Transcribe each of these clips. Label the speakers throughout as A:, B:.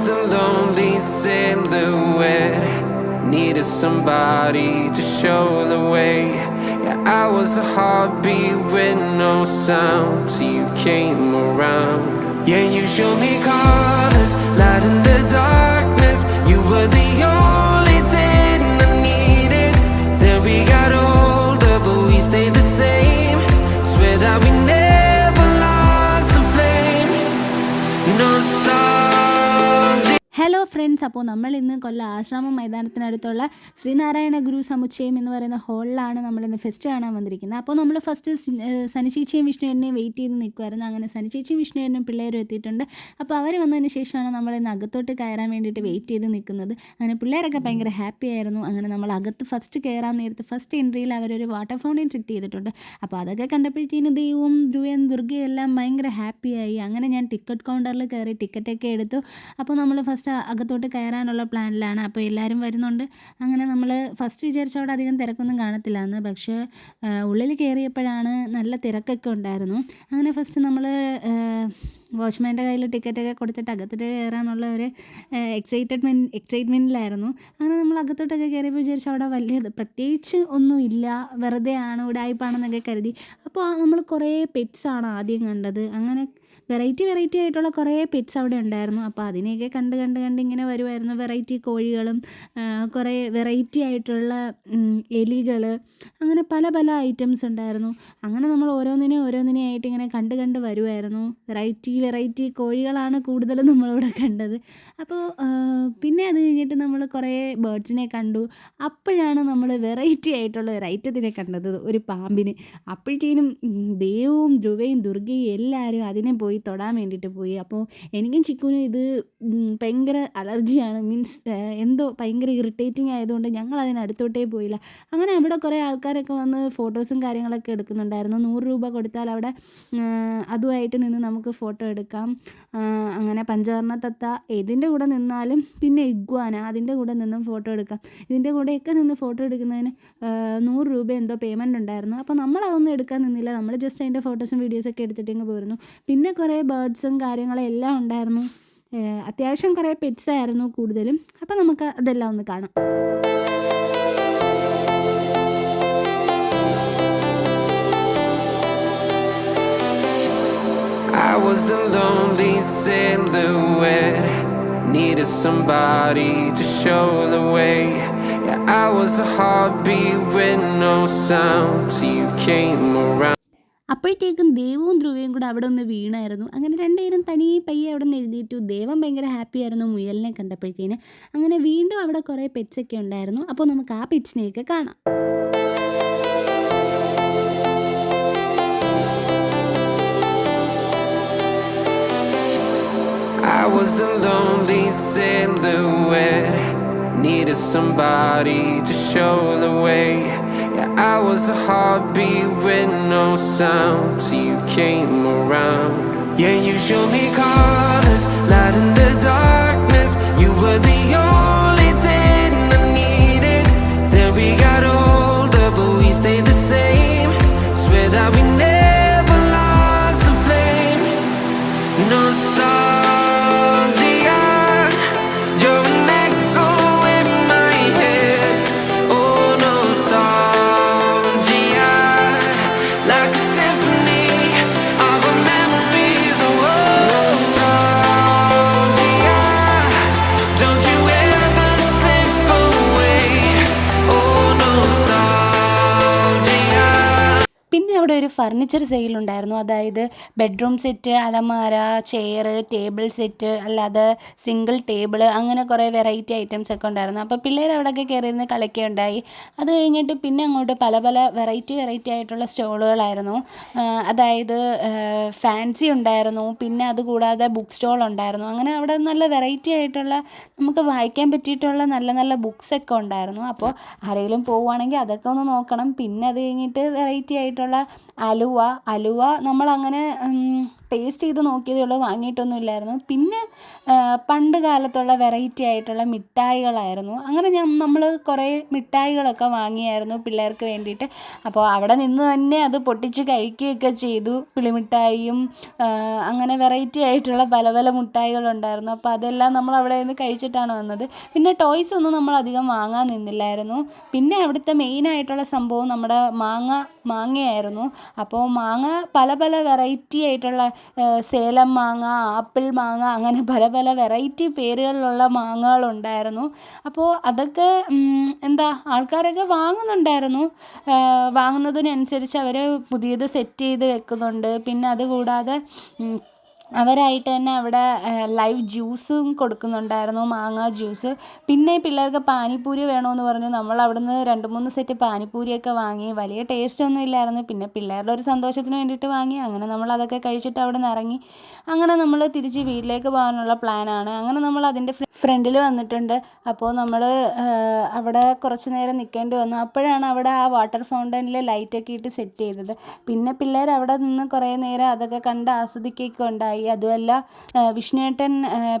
A: was a lonely silhouette. Needed somebody to show the way. Yeah, I was a heartbeat with no sound till you came around. Yeah, you showed me colors, light in the darkness.
B: Hello friends അപ്പോൾ നമ്മൾ ഇന്ന് കൊല്ലം ആശ്രമം മൈതാനത്തിനടുത്തുള്ള ശ്രീനാരായണ ഗുരു സമുച്ചയം എന്ന് പറയുന്ന ഹാളിലാണ് നമ്മൾ ഇന്ന് fest കാണാൻ വന്നിരിക്കുന്നത്. അപ്പോൾ നമ്മൾ ഫസ്റ്റ് സനിചേച്ചിയും വിഷ്ണുവിനെയും വെയിറ്റ് ചെയ്ത് നിൽക്കുമായിരുന്നു അങ്ങനെ സനിചേച്ചിയും വിഷ്ണുവിനും പിള്ളേരും എത്തിയിട്ടുണ്ട്. അപ്പോൾ അവർ വന്നതിന് ശേഷമാണ് നമ്മൾ ഇന്ന് അകത്തോട്ട് കയറാൻ വേണ്ടിയിട്ട് വെയിറ്റ് ചെയ്ത് നിൽക്കുന്നത്. അങ്ങനെ പിള്ളേരൊക്കെ ഭയങ്കര ഹാപ്പി ആയിരുന്നു. അങ്ങനെ നമ്മൾ അകത്ത് ഫസ്റ്റ് കയറാൻ നേരത്ത് ഫസ്റ്റ് എൻട്രിയിൽ അവരൊരു വാട്ടർ ഫൗണ്ടൈൻ സെറ്റ് ചെയ്തിട്ടുണ്ട്. അപ്പോൾ അതൊക്കെ കണ്ടപ്പോഴത്തേനും ദൈവവും ധ്രുവയും ദുർഗയും എല്ലാം ഭയങ്കര ഹാപ്പിയായി അങ്ങനെ ഞാൻ ടിക്കറ്റ് കൗണ്ടറിൽ കയറി ടിക്കറ്റൊക്കെ എടുത്തു. അപ്പോൾ നമ്മൾ ഫസ്റ്റ് അകത്തോട്ട് കയറാനുള്ള പ്ലാനിലാണ്. അപ്പോൾ എല്ലാവരും വരുന്നുണ്ട്. അങ്ങനെ നമ്മൾ ഫസ്റ്റ് വിചാരിച്ച അവിടെ അധികം തിരക്കൊന്നും കാണത്തില്ല എന്ന് പക്ഷേ ഉള്ളിൽ കയറിയപ്പോഴാണ് നല്ല തിരക്കൊക്കെ ഉണ്ടായിരുന്നു. അങ്ങനെ ഫസ്റ്റ് നമ്മൾ വാച്ച്മാന്റെ കയ്യിൽ ടിക്കറ്റൊക്കെ കൊടുത്തിട്ട് അകത്തോട്ട് കയറാനുള്ള ഒരു എക്സൈറ്റഡ്മെന്റ് എക്സൈറ്റ്മെന്റിലായിരുന്നു അങ്ങനെ നമ്മൾ അകത്തോട്ടൊക്കെ കയറിയപ്പോൾ വിചാരിച്ചു അവിടെ വലിയ പ്രത്യേകിച്ച് ഒന്നുമില്ല വെറുതെ ആണ് ഉടായ്പാണെന്നൊക്കെ കരുതി. അപ്പോൾ നമ്മൾ കുറേ പെറ്റ്സാണ് ആദ്യം കണ്ടത്. അങ്ങനെ വെറൈറ്റി വെറൈറ്റി ആയിട്ടുള്ള കുറേ പെറ്റ്സ് അവിടെ ഉണ്ടായിരുന്നു. അപ്പോൾ അതിനെയൊക്കെ കണ്ട് കണ്ട് കണ്ട് ഇങ്ങനെ വരുമായിരുന്നു വെറൈറ്റി കോഴികളും കുറേ വെറൈറ്റി ആയിട്ടുള്ള എലികൾ അങ്ങനെ പല പല ഐറ്റംസ് ഉണ്ടായിരുന്നു. അങ്ങനെ നമ്മൾ ഓരോന്നിനെ ഓരോന്നിനെ ആയിട്ട് ഇങ്ങനെ കണ്ട് കണ്ട് വരുമായിരുന്നു വെറൈറ്റി വെറൈറ്റി കോഴികളാണ് കൂടുതലും നമ്മളിവിടെ കണ്ടത്. അപ്പോൾ പിന്നെ അത് കഴിഞ്ഞിട്ട് നമ്മൾ കുറേ ബേർഡ്സിനെ കണ്ടു. അപ്പോഴാണ് നമ്മൾ വെറൈറ്റി ആയിട്ടുള്ള ഒരു ഐറ്റത്തിനെ കണ്ടത്. ഒരു പാമ്പിന്. അപ്പോഴത്തേനും ദേവവും ദേവും ധ്രുവയും ദുർഗയും എല്ലാവരും അതിനെ പോയി തൊടാൻ വേണ്ടിയിട്ട് പോയി. അപ്പോൾ എനിക്കും ചിക്കുനും ഇത് ഭയങ്കര അലർജിയാണ്. മീൻസ് എന്തോ ഭയങ്കര ഇറിറ്റേറ്റിംഗ് ആയതുകൊണ്ട് ഞങ്ങൾ അതിന് അടുത്തോട്ടേ പോയില്ല. അങ്ങനെ അവിടെ കുറേ ആൾക്കാരൊക്കെ വന്ന് ഫോട്ടോസും കാര്യങ്ങളൊക്കെ എടുക്കുന്നുണ്ടായിരുന്നു. നൂറ് രൂപ കൊടുത്താൽ അവിടെ അതുമായിട്ട് നിന്ന് നമുക്ക് ഫോട്ടോ എടുക്കാം. അങ്ങനെ പഞ്ചവർണ തത്ത ഏതിന്റെ കൂടെ നിന്നാലും പിന്നെ ഇഗ്വാന അതിന്റെ കൂടെ നിന്നും ഫോട്ടോ എടുക്കാം. ഇതിന്റെ കൂടെയൊക്കെ നിന്ന് ഫോട്ടോ എടുക്കുന്നതിന് നൂറ് രൂപ എന്തോ പേയ്മെന്റ് ഉണ്ടായിരുന്നു. അപ്പോൾ നമ്മൾ അതൊന്നും എടുക്കാൻ നിന്നില്ല. നമ്മൾ ജസ്റ്റ് അതിന്റെ ഫോട്ടോസും വീഡിയോസൊക്കെ എടുത്തിട്ട് ഇങ്ങ് പോയിരുന്നു പിന്നെ കുറേ ബേർഡ്സും കാര്യങ്ങളും എല്ലാം ഉണ്ടായിരുന്നു അത്യാവശ്യം കുറേ പെറ്റ്സ് ആയിരുന്നു കൂടുതലും അപ്പോൾ നമുക്ക് അതെല്ലാം ഒന്ന് കാണാം
A: I was a lonely silhouette. Needed somebody to show the way. Yeah, I was a heartbeat with no sound till you came around.
B: അപ്പോഴത്തേക്കും ദേവവും ധ്രുവയും കൂടെ അവിടെ ഒന്ന് വീണായിരുന്നു അങ്ങനെ രണ്ടുപേരും തനിയെ പയ്യെ അവിടെ നിന്ന് എഴുതിയിട്ടു ദേവൻ ഭയങ്കര ആയിരുന്നു മുയലിനെ കണ്ടപ്പോഴത്തേന് അങ്ങനെ വീണ്ടും അവിടെ കുറേ പെറ്റ്സൊക്കെ ഉണ്ടായിരുന്നു അപ്പോൾ നമുക്ക് ആ പെറ്റ്സിനെയൊക്കെ കാണാം
A: I was a lonely silhouette. Needed somebody to show the way. Yeah, I was a heartbeat with no sound till you came around. Yeah, you showed me colors, symphony
B: പിന്നെ അവിടെ ഒരു ഫർണിച്ചർ സെയിൽ ഉണ്ടായിരുന്നു. അതായത് bedroom set അലമാര chair table set അല്ലാതെ single table അങ്ങനെ കുറേ variety items ഒക്കെ ഉണ്ടായിരുന്നു. അപ്പോൾ പിള്ളേർ അവിടെയൊക്കെ കയറിയിരുന്ന് കളിക്കുകയുണ്ടായി അത് കഴിഞ്ഞിട്ട് പിന്നെ അങ്ങോട്ട് പല പല വെറൈറ്റി വെറൈറ്റി ആയിട്ടുള്ള സ്റ്റോളുകളായിരുന്നു അതായത് ഫാൻസി ഉണ്ടായിരുന്നു. പിന്നെ അതുകൂടാതെ ബുക്ക് സ്റ്റോൾ ഉണ്ടായിരുന്നു. അങ്ങനെ അവിടെ നല്ല വെറൈറ്റി ആയിട്ടുള്ള നമുക്ക് വായിക്കാൻ പറ്റിയിട്ടുള്ള നല്ല നല്ല ബുക്സ് ഒക്കെ ഉണ്ടായിരുന്നു. അപ്പോൾ ആരെങ്കിലും പോവുകയാണെങ്കിൽ അതൊക്കെ ഒന്ന് നോക്കണം. പിന്നെ അത് കഴിഞ്ഞിട്ട് വെറൈറ്റി ആയിട്ടുള്ള അലുവ അലുവ നമ്മളങ്ങനെ ടേസ്റ്റ് ചെയ്ത് നോക്കിയതേ ഉള്ളൂ വാങ്ങിയിട്ടൊന്നും ഇല്ലായിരുന്നു. പിന്നെ പണ്ട് കാലത്തുള്ള വെറൈറ്റി ആയിട്ടുള്ള മിഠായികളായിരുന്നു. അങ്ങനെ ഞാൻ നമ്മൾ കുറേ മിഠായികളൊക്കെ വാങ്ങിയായിരുന്നു പിള്ളേർക്ക് വേണ്ടിയിട്ട്. അപ്പോൾ അവിടെ നിന്ന് തന്നെ അത് പൊട്ടിച്ച് കഴിക്കുകയൊക്കെ ചെയ്തു. പുളിമിഠായിയും അങ്ങനെ വെറൈറ്റി ആയിട്ടുള്ള പല പല മിഠായികളുണ്ടായിരുന്നു. അപ്പോൾ അതെല്ലാം നമ്മൾ അവിടെ നിന്ന് കഴിച്ചിട്ടാണ് വന്നത്. പിന്നെ ടോയ്സ് ഒന്നും നമ്മൾ അധികം വാങ്ങാൻ നിന്നില്ലായിരുന്നു. പിന്നെ അവിടുത്തെ മെയിനായിട്ടുള്ള സംഭവം നമ്മുടെ മാങ്ങ മാങ്ങയായിരുന്നു. അപ്പോൾ മാങ്ങ പല പല വെറൈറ്റി ആയിട്ടുള്ള സേലം മാങ്ങ ആപ്പിൾ മാങ്ങ അങ്ങനെ പല പല വെറൈറ്റി പേരുകളിലുള്ള മാങ്ങകളുണ്ടായിരുന്നു. അപ്പോൾ അതൊക്കെ എന്താ ആൾക്കാരൊക്കെ വാങ്ങുന്നുണ്ടായിരുന്നു. വാങ്ങുന്നതിനനുസരിച്ച് അവർ പുതിയത് സെറ്റ് ചെയ്ത് വെക്കുന്നുണ്ട്. പിന്നെ അതുകൂടാതെ അവരായിട്ട് തന്നെ അവിടെ ലൈവ് ജ്യൂസും കൊടുക്കുന്നുണ്ടായിരുന്നു മാങ്ങ ജ്യൂസ് പിന്നെ പിള്ളേർക്ക് പാനിപ്പൂരി വേണമെന്ന് പറഞ്ഞു. നമ്മൾ അവിടുന്ന് രണ്ട് മൂന്ന് സെറ്റ് പാനിപ്പൂരിയൊക്കെ വാങ്ങി. വലിയ ടേസ്റ്റ് ഒന്നും ഇല്ലായിരുന്നു. പിന്നെ പിള്ളേരുടെ ഒരു സന്തോഷത്തിന് വേണ്ടിയിട്ട് വാങ്ങി. അങ്ങനെ നമ്മൾ അതൊക്കെ കഴിച്ചിട്ട് അവിടെ നിന്ന് ഇറങ്ങി. അങ്ങനെ നമ്മൾ തിരിച്ച് വീട്ടിലേക്ക് പോകാനുള്ള പ്ലാനാണ് അങ്ങനെ നമ്മൾ അതിന്റെ ഫ്രണ്ടിൽ വന്നിട്ടുണ്ട്. അപ്പോൾ നമ്മൾ അവിടെ കുറച്ച് നേരം നിൽക്കേണ്ടി വന്നു. അപ്പോഴാണ് അവിടെ ആ വാട്ടർ ഫൗണ്ടനിൽ ലൈറ്റൊക്കെ ഇട്ട് സെറ്റ് ചെയ്തത്. പിന്നെ പിള്ളേർ അവിടെ നിന്ന് കുറേ നേരം അതൊക്കെ കണ്ട് ആസ്വദിക്കുകയൊക്കെ ഉണ്ടായി. അതുമല്ല ആ, വിഷ്ണുവേട്ടൻ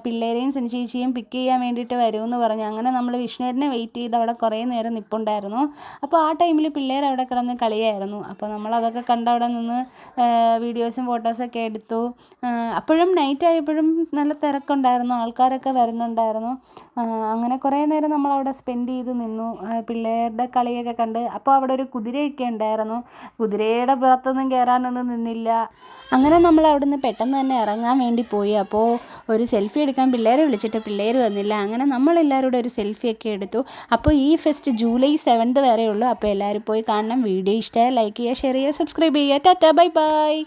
B: പിള്ളേരെയും സനി ചേച്ചിയും പിക്ക് ചെയ്യാൻ വേണ്ടിയിട്ട് വരുമെന്ന് പറഞ്ഞു. അങ്ങനെ നമ്മൾ വിഷ്ണുവേട്ടനെ വെയിറ്റ് ചെയ്ത് അവിടെ കുറേ നേരം നിൽപ്പുണ്ടായിരുന്നു അപ്പോൾ ആ ടൈമിൽ പിള്ളേർ അവിടെ കിടന്ന് കളിയായിരുന്നു. അപ്പോൾ നമ്മൾ അതൊക്കെ കണ്ട് അവിടെ നിന്ന് വീഡിയോസും ഫോട്ടോസൊക്കെ എടുത്തു. അപ്പോഴും നൈറ്റ് ആയപ്പോഴും നല്ല തിരക്കുണ്ടായിരുന്നു. ആൾക്കാരൊക്കെ വരുന്നുണ്ടായിരുന്നു. അങ്ങനെ കുറേ നേരം നമ്മൾ അവിടെ സ്പെൻഡ് ചെയ്ത് നിന്നു. പിള്ളേരുടെ കളിയൊക്കെ കണ്ട്. അപ്പോൾ അവിടെ ഒരു കുതിരയൊക്കെ ഉണ്ടായിരുന്നു. കുതിരയുടെ പുറത്തൊന്നും കയറാനൊന്നും നിന്നില്ല. അങ്ങനെ നമ്മൾ അവിടുന്ന് പെട്ടെന്ന് തന്നെ ഇറങ്ങാൻ വേണ്ടി പോയി. അപ്പോൾ ഒരു സെൽഫി എടുക്കാൻ പിള്ളേരെ വിളിച്ചിട്ട് പിള്ളേർ വന്നില്ല. അങ്ങനെ നമ്മളെല്ലാവരും കൂടെ ഒരു സെൽഫിയൊക്കെ എടുത്തു. അപ്പോൾ ഈ ഫെസ്റ്റ് ജൂലൈ സെവൻത് വരെയുള്ളൂ. അപ്പോൾ എല്ലാവരും പോയി കാണണം. വീഡിയോ ഇഷ്ടമായ ലൈക്ക് ചെയ്യുക ഷെയർ ചെയ്യുക സബ്സ്ക്രൈബ് ചെയ്യുക. Tata bye bye